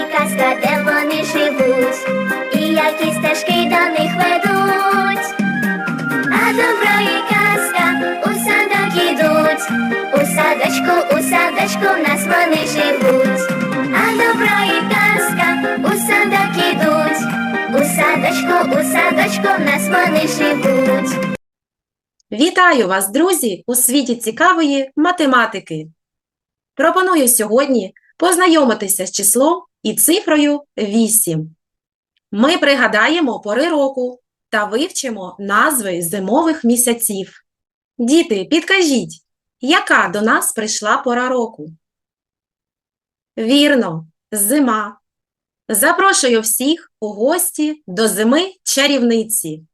і казка, де вони живуть, і які стежки до них ведуть. А добро і казка у садок ідуть, у садочку, у садочку в нас вони живуть. А добро і казка у садок ідуть, у садочку, у садочку в нас вони живуть. Вітаю вас, друзі, у світі цікавої математики. Пропоную сьогодні познайомитися з числом і цифрою 8. Ми пригадаємо пори року та вивчимо назви зимових місяців. Діти, підкажіть, яка до нас прийшла пора року? Вірно, зима. Запрошую всіх у гості до зими чарівниці.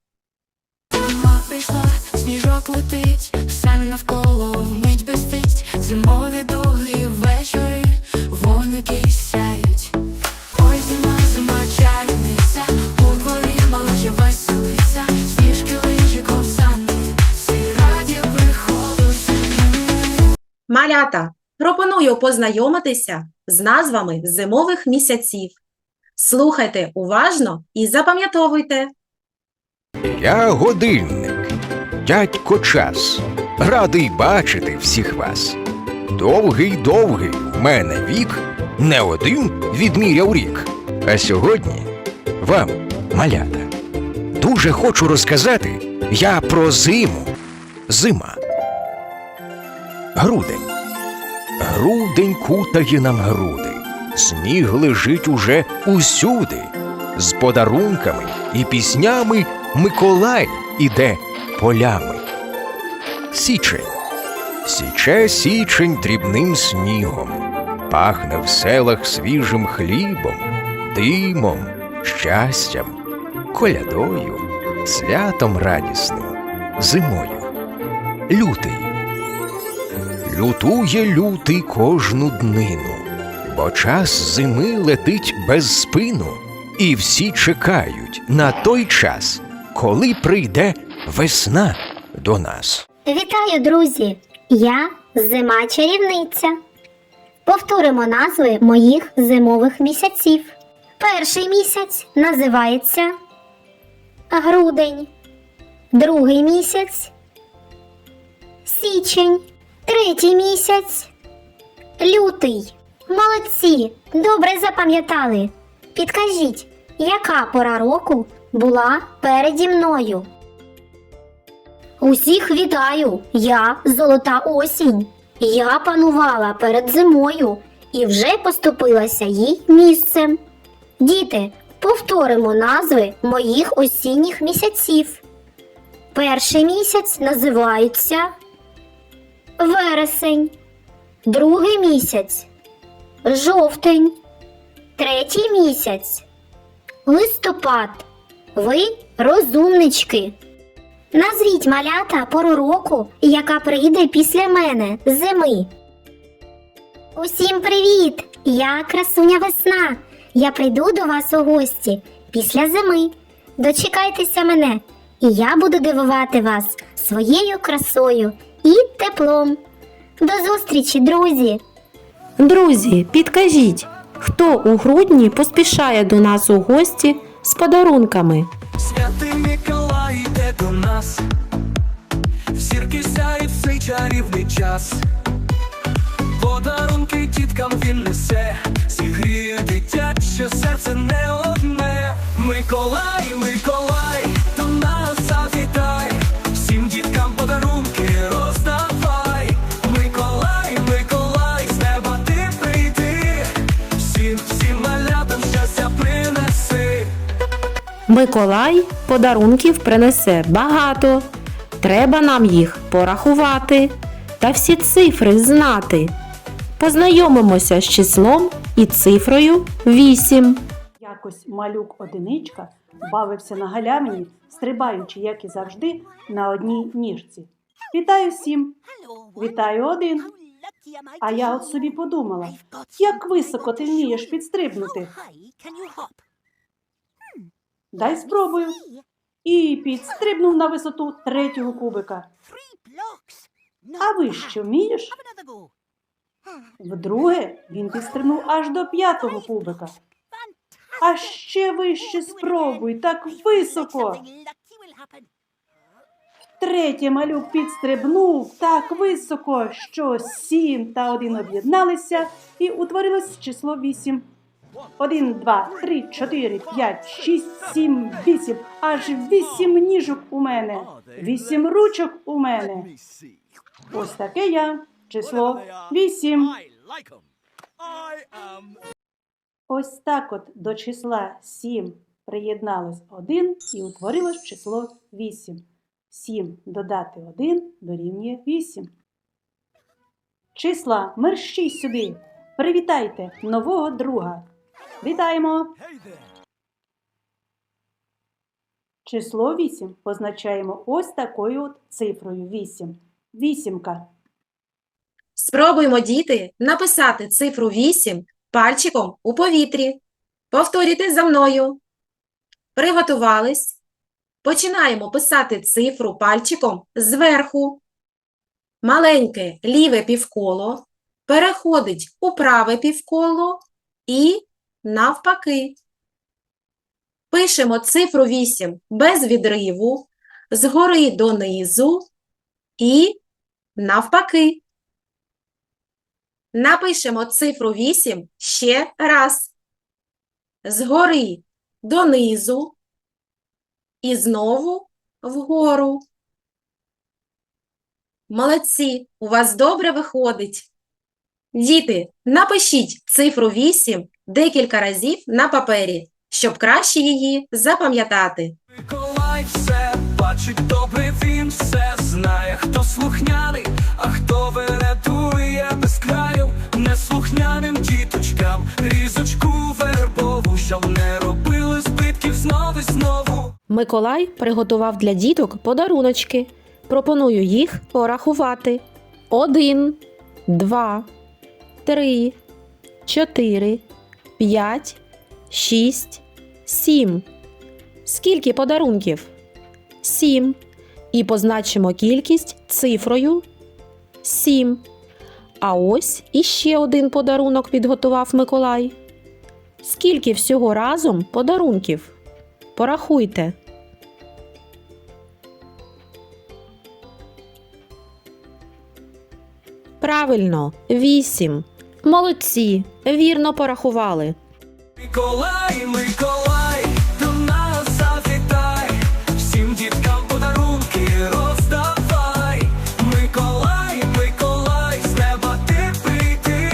Зима прийшла, сніжок летить, все навколо мить безпить, зимові довгі Малята, пропоную познайомитися з назвами зимових місяців. Слухайте уважно і запам'ятовуйте. Я годинник, дядько час, радий бачити всіх вас. Довгий, довгий в мене вік, не один відміряв рік. А сьогодні вам, малята, дуже хочу розказати я про зиму. Зима. Грудень. Грудень кутає нам груди. Сніг лежить уже усюди. З подарунками і піснями Миколай іде полями. Січень. Січе січень дрібним снігом, пахне в селах свіжим хлібом, димом, щастям, колядою, святом радісним, зимою. Лютий. Лютує лютий кожну днину, бо час зими летить без спину, і всі чекають на той час, коли прийде весна до нас. Вітаю, друзі! Я зима чарівниця. Повторимо назви моїх зимових місяців. Перший місяць називається грудень, другий місяць січень, третій місяць лютий. Молодці! Добре запам'ятали. Підкажіть, яка пора року була переді мною? Усіх вітаю! Я золота осінь. Я панувала перед зимою і вже поступилася їй місцем. Діти, повторимо назви моїх осінніх місяців. Перший місяць називається вересень, другий місяць жовтень, третій місяць листопад. Ви розумнички. Назвіть малята пору року, яка прийде після мене зими. Усім привіт! Я красуня весна. Я прийду до вас у гості після зими. Дочекайтеся мене, і я буду дивувати вас своєю красою і теплом. До зустрічі, друзі! Друзі, підкажіть, хто у грудні поспішає до нас у гості з подарунками? Святий Миколай йде до нас, зірки сяють в цей чарівний час. Подарунки діткам він несе, зігріє дитяче серце не одне. Миколай, Миколай, Миколай подарунків принесе багато. Треба нам їх порахувати та всі цифри знати. Познайомимося з числом і цифрою 8. Якось малюк одиничка бавився на галявині, стрибаючи, як і завжди, на одній ніжці. Вітаю всім! Вітаю один. А я от собі подумала, як високо ти вмієш підстрибнути. Дай спробую. І підстрибнув на висоту третього кубика. А ви що вмієш? Вдруге він підстрибнув аж до п'ятого кубика. А ще вище спробуй, так високо. Третє малюк підстрибнув так високо, що сім та один об'єдналися і утворилось число вісім. Один, два, три, чотири, п'ять, шість, сім, вісім. Аж вісім ніжок у мене, вісім ручок у мене. Ось таке я, число вісім. Ось так от до числа 7 приєдналось 1 і утворилось число 8. 7 додати 1 дорівнює 8. Числа, мерщій сюди. Привітайте нового друга. Вітаємо! Число 8 позначаємо ось такою от цифрою 8. Вісімка. Спробуймо, діти, написати цифру 8 пальчиком у повітрі. Повторюйте за мною. Приготувались. Починаємо писати цифру пальчиком зверху. Маленьке ліве півколо переходить у праве півколо і навпаки. Пишемо цифру 8 без відриву, згори донизу і навпаки. Напишемо цифру 8 ще раз. Згори донизу і знову вгору. Молодці, у вас добре виходить. Діти, напишіть цифру 8 декілька разів на папері, щоб краще її запам'ятати. Миколай все бачить добре, він все знає, хто слухняний, а хто врятує без краю, неслухняним діточкам, різочку вербову, щоб не робили збитків знову і знову. Миколай приготував для діток подаруночки. Пропоную їх порахувати. Один, два, три, чотири, п'ять, шість, сім. Скільки подарунків? Сім. І позначимо кількість цифрою сім. А ось іще один подарунок підготував Миколай. Скільки всього разом подарунків? Порахуйте. Правильно, вісім. Молодці, вірно порахували. Миколай, Миколай, до нас завітай, всім діткам подарунки роздавай. Миколай, Миколай, з неба ти прийти,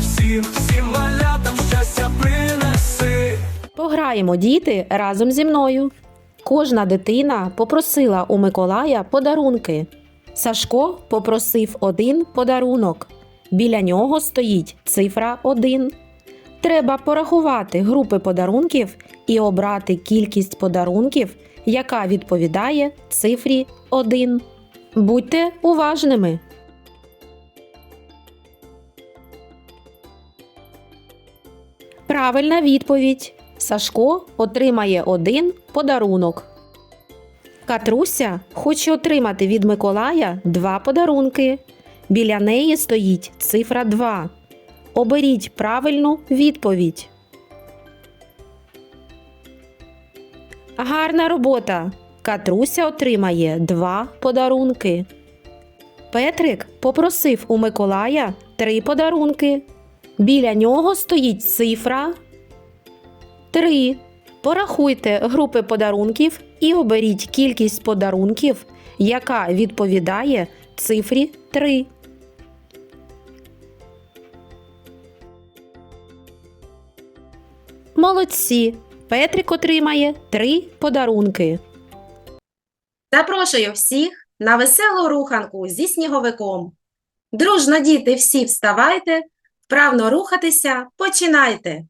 всім, всім малятам щастя принеси. Пограємо, діти, разом зі мною. Кожна дитина попросила у Миколая подарунки. Сашко попросив один подарунок. Біля нього стоїть цифра 1. Треба порахувати групи подарунків і обрати кількість подарунків, яка відповідає цифрі 1. Будьте уважними. Правильна відповідь. Сашко отримає один подарунок. Катруся хоче отримати від Миколая два подарунки. Біля неї стоїть цифра 2. Оберіть правильну відповідь. Гарна робота. Катруся отримає два подарунки. Петрик попросив у Миколая три подарунки. Біля нього стоїть цифра 3. Порахуйте групи подарунків і оберіть кількість подарунків, яка відповідає цифрі 3. Молодці! Петрик отримає 3 подарунки. Запрошую всіх на веселу руханку зі сніговиком. Дружно, діти, всі вставайте, вправно рухатися, починайте.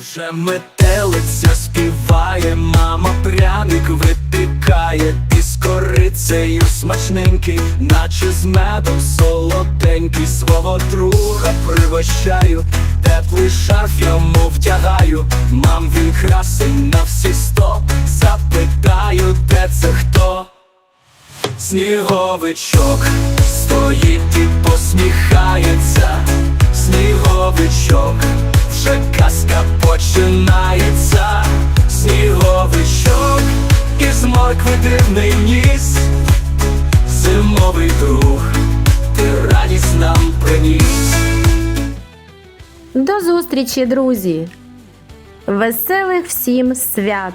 Вже метелиця співає, мама пряник випікає, із корицею смачненький, наче з медом солоденький, свого друга пригощаю, теплий шарф йому втягаю, мам він красень на всі сто, запитаю, де це хто. Сніговичок стоїть і посміхається, сніговичок, вже казка починається, сніговичок, із моркви дивний ніс, зимовий друг, ти радість нам приніс. До зустрічі, друзі! Веселих всім свят!